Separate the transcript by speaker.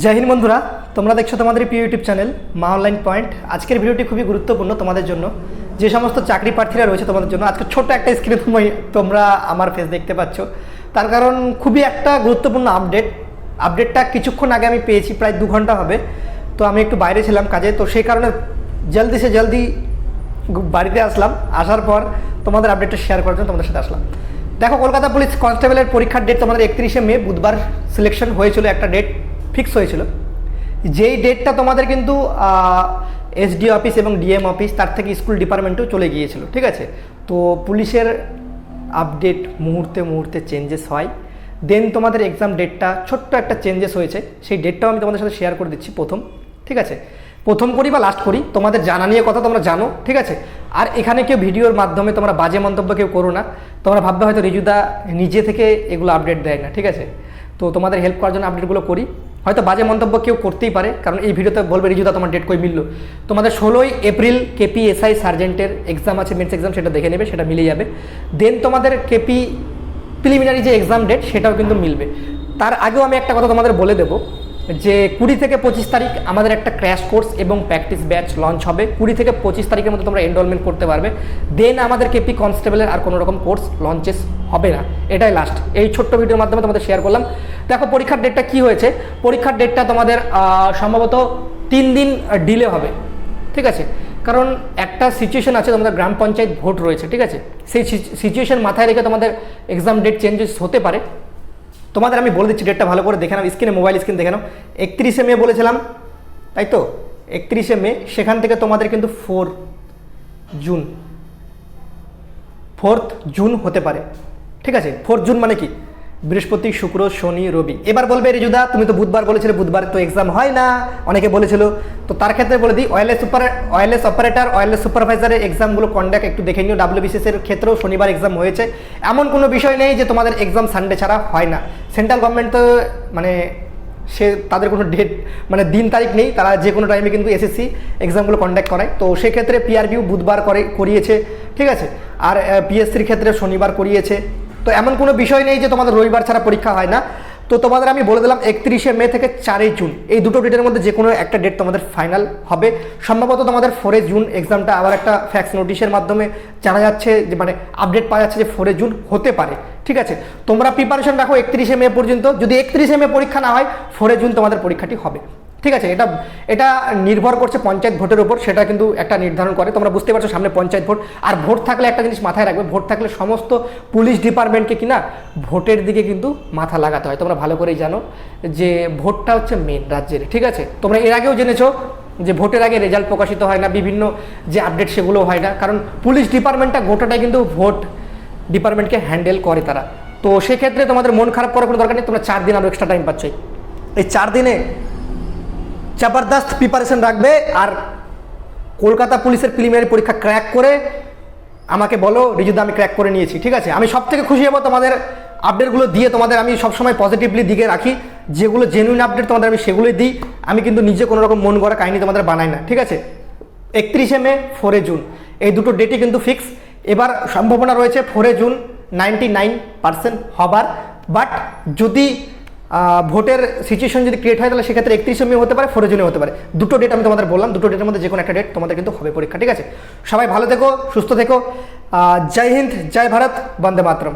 Speaker 1: জয় হিন্দ বন্ধুরা, তোমরা দেখছ তোমাদের প্রিয় YouTube channel Maa online point. আজকের ভিডিওটি খুবই গুরুত্বপূর্ণ তোমাদের জন্য। যে সমস্ত চাকরি প্রার্থীরা রয়েছে তোমাদের জন্য, আজকে ছোট্ট একটা স্ক্রিনে তুমি তোমরা আমার ফেস দেখতে পাচ্ছ। তার কারণ খুবই একটা গুরুত্বপূর্ণ আপডেট আপডেটটা কিছুক্ষণ আগে আমি পেয়েছি, প্রায় দু ঘণ্টা হবে। তো আমি একটু বাইরে ছিলাম কাজে, তো সেই কারণে জলদি সে জলদি বাড়িতে আসলাম। আসার পর তোমাদের আপডেটটা শেয়ার করার জন্য তোমাদের সাথে আসলাম। দেখো, কলকাতা পুলিশ কনস্টেবলের পরীক্ষার ডেট তোমাদের একত্রিশে মে, বুধবার সিলেকশন হয়েছিল একটা ডেট ফিক্স হয়েছিল। যেই ডেটটা তোমাদের কিন্তু এসডি অফিস এবং ডিএম অফিস তার থেকে স্কুল ডিপার্টমেন্টেও চলে গিয়েছিল, ঠিক আছে? তো পুলিশের আপডেট মুহূর্তে মুহূর্তে চেঞ্জেস হয়। দেন তোমাদের এক্সাম ডেটটা ছোট্ট একটা চেঞ্জেস হয়েছে। সেই ডেটটাও আমি তোমাদের সাথে শেয়ার করে দিচ্ছি প্রথম, ঠিক আছে? প্রথম করি বা লাস্ট করি, তোমাদের জানা নিয়ে কথা তোমরা জানো, ঠিক আছে? আর এখানে কেউ ভিডিওর মাধ্যমে তোমরা বাজে মন্তব্য কেউ করো না। তোমরা ভাববে হয়তো রিজুদা নিজে থেকে এগুলো আপডেট দেয় না, ঠিক আছে? তো তোমাদের হেল্প করার জন্য আপডেটগুলো করি। হয়তো বাজে মন্তব্য কেউ করতেই পারে, কারণ এই ভিডিওতে বলবে, রিজুদা, তোমার ডেট কই মিলল? তোমাদের ষোলোই এপ্রিল কেপিএসআই সার্জেন্টের এক্সাম আছে মেন্স এক্সাম সেটা দেখে নেবে, সেটা মিলে যাবে। দেন তোমাদের কেপি প্রিলিমিনারি যে এক্সাম ডেট সেটাও কিন্তু মিলবে। তার আগেও আমি একটা কথা তোমাদের বলে দেবো। যে কুড়ি থেকে পঁচিশ তারিখ আমাদের একটা ক্র্যাশ কোর্স এবং প্র্যাকটিস ব্যাচ লঞ্চ হবে। কুড়ি থেকে পঁচিশ তারিখের মধ্যে তোমরা এনরোলমেন্ট করতে পারবে। দেন আমাদের কেপি কনস্টেবলের আর কোনো রকম কোর্স লঞ্চেস হবে না। এটাই লাস্ট এই ছোট্ট ভিডিওর মাধ্যমে তোমাদের শেয়ার করলাম। দেখো, পরীক্ষার ডেটটা কি হয়েছে? পরীক্ষার ডেটটা তোমাদের সম্ভবত তিন দিন ডিলে হবে। ঠিক আছে? কারণ একটা সিচুয়েশন আছে, তোমাদের গ্রাম পঞ্চায়েত ভোট রয়েছে। ঠিক আছে? সেই সিচুয়েশন মাথায় রেখে তোমাদের এক্সাম ডেট চেঞ্জেস হতে পারে। তোমাদের আমি বলে দিচ্ছি ডেটটা ভালো করে দেখে নাও, স্ক্রিনে মোবাইল স্ক্রিন দেখে নাও। একত্রিশে মে বলেছিলাম, তাই তো? একত্রিশে মে, সেখান থেকে তোমাদের কিন্তু ফোর জুন ফোর্থ জুন হতে পারে। ঠিক আছে? ফোর্থ জুন মানে কি? বৃহস্পতি, শুক্র, শনি, রবি। এবার বলবে রিজুদা তুমি তো বুধবার বলেছিলে, বুধবার তো এক্সাম হয় না। অনেকে বলেছিল। তো তার ক্ষেত্রে বলে দিই wireless super wireless operator wireless সুপারভাইজারের এক্সামগুলো কন্ডাক্ট একটু দেখে নিও। ডাব্লিউবিসিএস এর ক্ষেত্রেও শনিবার এক্সাম হয়েছে। এমন কোনো বিষয় নেই যে তোমাদের এক্সাম সানডে ছাড়া হয় না। সেন্ট্রাল গভর্নমেন্ট তো মানে সে, তাদের কোনো ডেট মানে দিন তারিখ নেই। তারা যে কোনো টাইমে কিন্তু এসএসসি এক্সামগুলো কন্ডাক্ট করায়। তো সেক্ষেত্রে পিআরবিউ বুধবার করে, করিয়েছে। ঠিক আছে? আর পিএসসির ক্ষেত্রে শনিবার করিয়েছে। তো এমন কোনো বিষয় নেই যে তোমাদের রবিবার ছাড়া পরীক্ষা হয় না। তো তোমাদের আমি বলে দিলাম, একত্রিশে মে থেকে চারই জুন, এই দুটো ডেটের মধ্যে যে কোনো একটা ডেট তোমাদের ফাইনাল হবে। সম্ভবত তোমাদের ফোরে জুন এক্সামটা আবার একটা ফ্যাক্স নোটিশের মাধ্যমে জানা যাচ্ছে যে মানে আপডেট পাওয়া যাচ্ছে যে ফোরে জুন হতে পারে। ঠিক আছে? তোমরা প্রিপারেশন রাখো একত্রিশে মে পর্যন্ত। যদি একত্রিশে মে পরীক্ষা না হয় ফোরে জুন তোমাদের পরীক্ষাটি হবে। ঠিক আছে, এটা এটা নির্ভর করছে পঞ্চায়েত ভোটের উপর, সেটা কিন্তু একটা নির্ধারণ করে। তোমরা বুঝতে পারছ সামনে পঞ্চায়েত ভোট। আর ভোট থাকলে একটা জিনিস মাথায় রাখবে, ভোট থাকলে সমস্ত পুলিশ ডিপার্টমেন্টকে কিনা ভোটের দিকে কিন্তু মাথা লাগাতে হয়। তোমরা ভালো করেই জানো যে ভোটটা হচ্ছে মেন রাজ্যের, ঠিক আছে? তোমরা এর আগেও জেনেছো যে ভোটের আগে রেজাল্ট প্রকাশিত হয় না, বিভিন্ন যে আপডেট সেগুলো হয় না। কারণ পুলিশ ডিপার্টমেন্টটা গোটাটাই কিন্তু ভোট ডিপার্টমেন্টকে হ্যান্ডেল করে তারা। তো সেক্ষেত্রে তোমাদের মন খারাপ করার কোনো দরকার নেই, তোমরা চার দিন আরও এক্সট্রা টাইম পাচ্ছ। এই চার দিনে জবরদস্ত প্রিপারেশন রাখবে আর কলকাতা পুলিশের প্রিলিমিনারি পরীক্ষা ক্র্যাক করে আমাকে বলো, রিজুদা, আমি ক্র্যাক করে নিয়েছি, ঠিক আছে? আমি সব থেকে খুশি হব তোমাদের আপডেটগুলো দিয়ে তোমাদের আমি সবসময় পজিটিভলি দিকে রাখি। যেগুলো জেনুইন আপডেট তোমাদের আমি সেগুলোই দিই। আমি কিন্তু নিজে কোনো রকম মন গড়া কাহিনী তোমাদের বানাই না, ঠিক আছে? একত্রিশে মে ফোরে জুন এই দুটো ডেটই কিন্তু ফিক্স এবার সম্ভাবনা রয়েছে ফোরে জুন নাইনটি নাইন পার্সেন্ট হবার। বাট যদি ভোটের সিচুয়েশন যদি ক্রিয়েট হয়, তাহলে সেক্ষেত্রে একত্রিশে মে হতে পারে ফোরে জুনে হতে পারে। দুটো ডেট আমি তোমাদের বললাম, দুটো ডেটের মধ্যে যে কোনো একটা ডেট তোমাদের কিন্তু হবে পরীক্ষা, ঠিক আছে? সবাই ভালো থেকো, সুস্থ থেকো। জয় হিন্দ, জয় ভারত, বন্দে মাতরম।